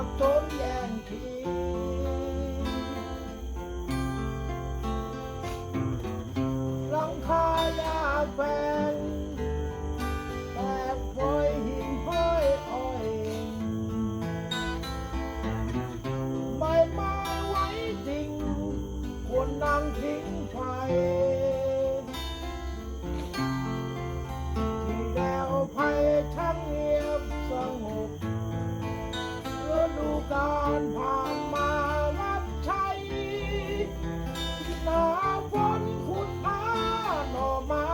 สับสนแย่งทีาลผ่านมารับใช้หน้าฝนขุดหาหน่อไม้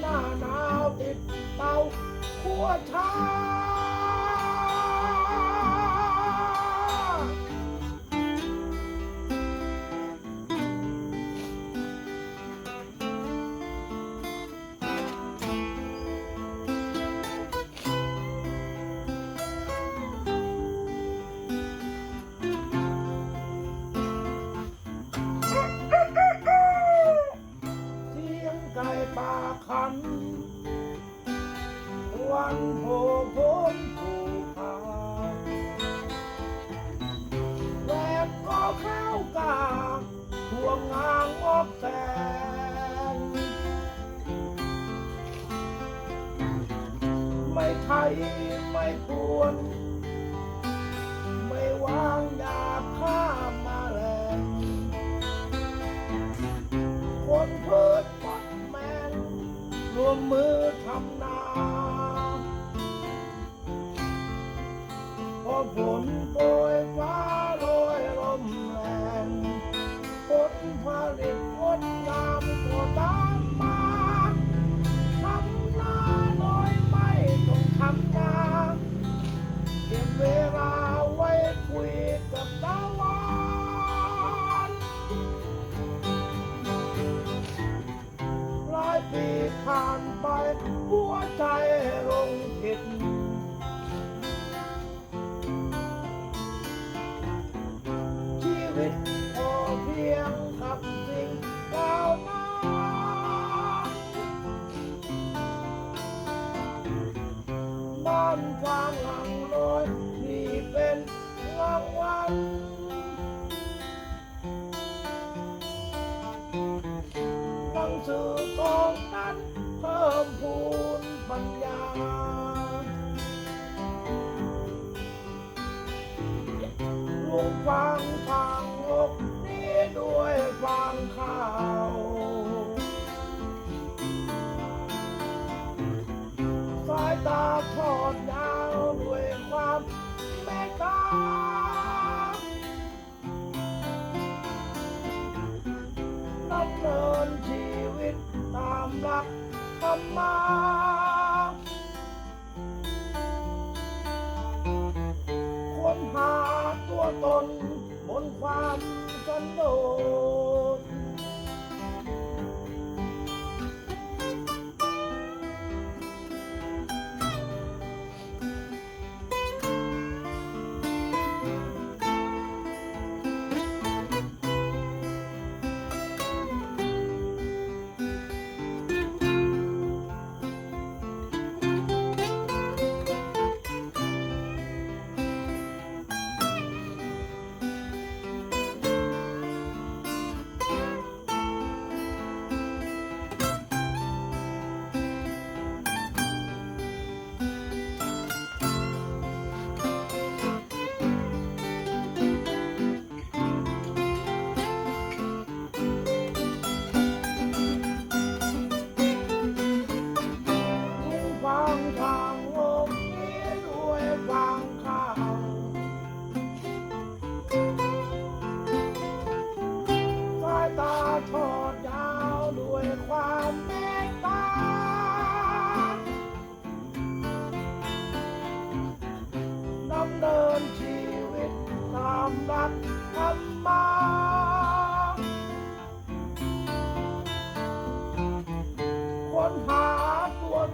หน้าหนาวติดเตาขัวชา วันโผพ้นภูผาแวบก็ข้าวกาห่วงงางอกแสงไม่ไทยไม่ควร ฝนโปรยฟ้า บ้านฟางหลังลอยนี่เป็นรางวัลหนังสือกองนั้นเพิ่มพูนปัญญาลุงฟังฟังโลกนี้ด้วยฟังข่า ธรรมา ค้นหาตัวตนบนความสันโดษ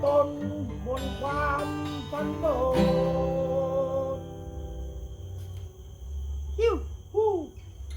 ตนบนความสันโดษ